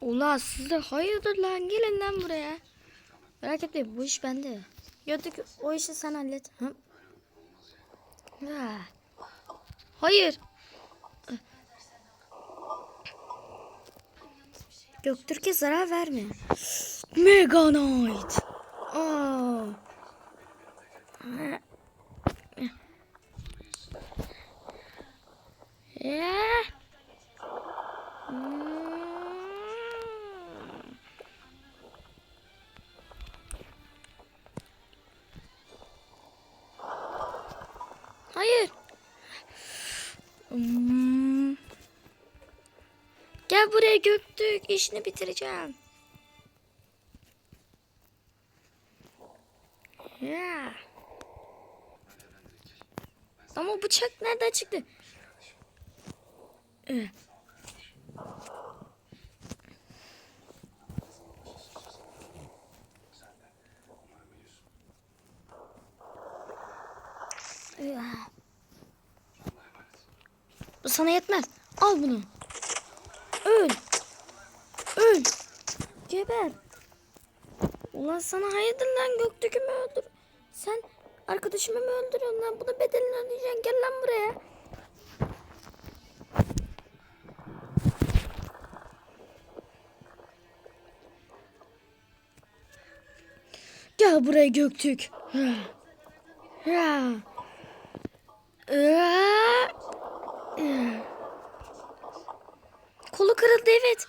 Ula siz de hayırdır lan gelin lan buraya. Merak etmeyin bu iş bende. Gördük o işi sen hallet. Hı? Ha. Hayır. Göktürk'e zarar verme. Mega Knight. Aa. Ya. Hmm. Gel buraya Göktürk. işini bitireceğim. Ya. Ama bıçak nereden çıktı? Ee. Ya. Sana yetmez. Al bunu. Öl. Öl. Geber. Ulan sana hayırdır lan Göktürk'ü mü öldür? Sen arkadaşımı mı öldürüyorsun lan? Buna bedelini ödeyeceksin. Gel lan buraya. Gel buraya Göktürk. Ya. Ya. Ya. Kolu kırıldı evet.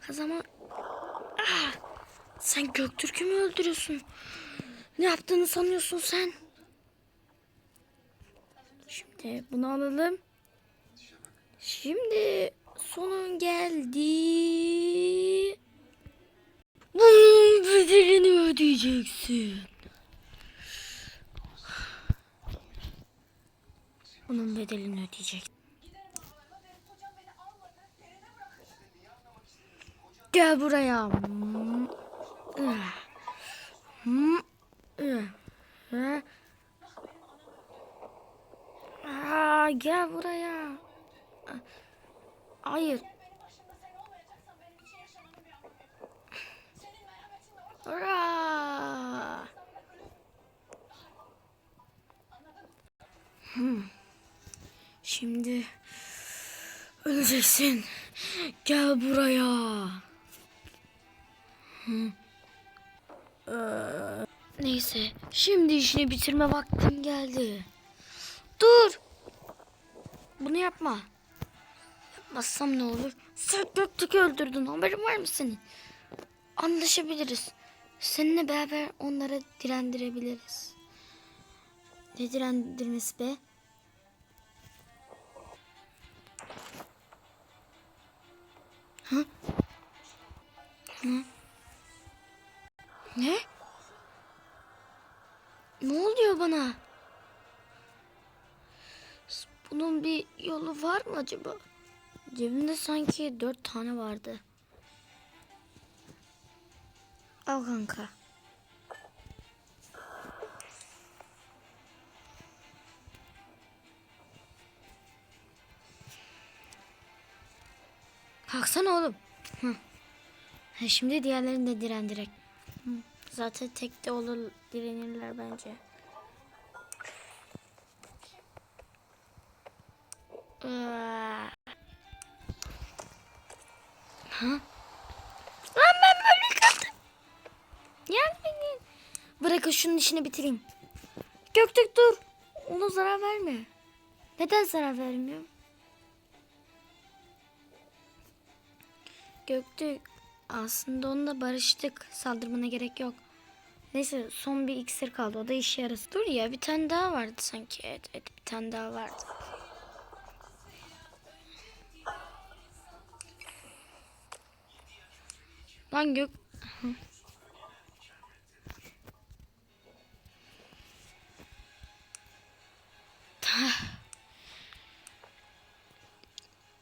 Kazama. Ah, sen Göktürk'ü mü öldürüyorsun? Ne yaptığını sanıyorsun sen? Şimdi bunu alalım. Şimdi sonun geldi. Bunun bedelini ödeyeceksin. Bunun bedelini ödeyecek. Gel buraya. Aa, gel buraya. Hayır. Aa. Hmm. Şimdi öleceksin. Gel buraya. Ee, neyse, şimdi işini bitirme vaktim geldi. Dur. Bunu yapma. Yapmazsam ne olur? Sen Göktürk'ü öldürdün. Haberin var mı senin? Anlaşabiliriz. Seninle beraber onları direndirebiliriz. Ne direndirmesi be? Ne? Ne oluyor bana? Bunun bir yolu var mı acaba? Cebimde sanki dört tane vardı. Al kanka. Kalksana oğlum. Hı. Ha, şimdi diğerlerini de direndirek. Zaten tek de olur direnirler bence. Ha? Lan ben böyle kaldım. Gelmeyin. Bırakın şunun işini bitireyim. Göktürk dur. Ona zarar verme. Neden zarar vermiyorum? Göktürk aslında onunla barıştık. Saldırmana gerek yok. Neyse son bir iksir kaldı. O da işe yarası. Dur ya bir tane daha vardı sanki. Evet, evet bir tane daha vardı. Lan gök...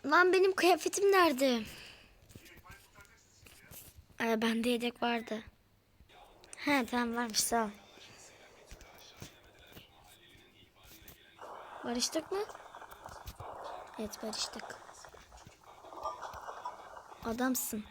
Lan benim kıyafetim nerede? Ee, bende yedek vardı. He tamam varmış sağ ol. Barıştık mı? Evet barıştık. Adamsın.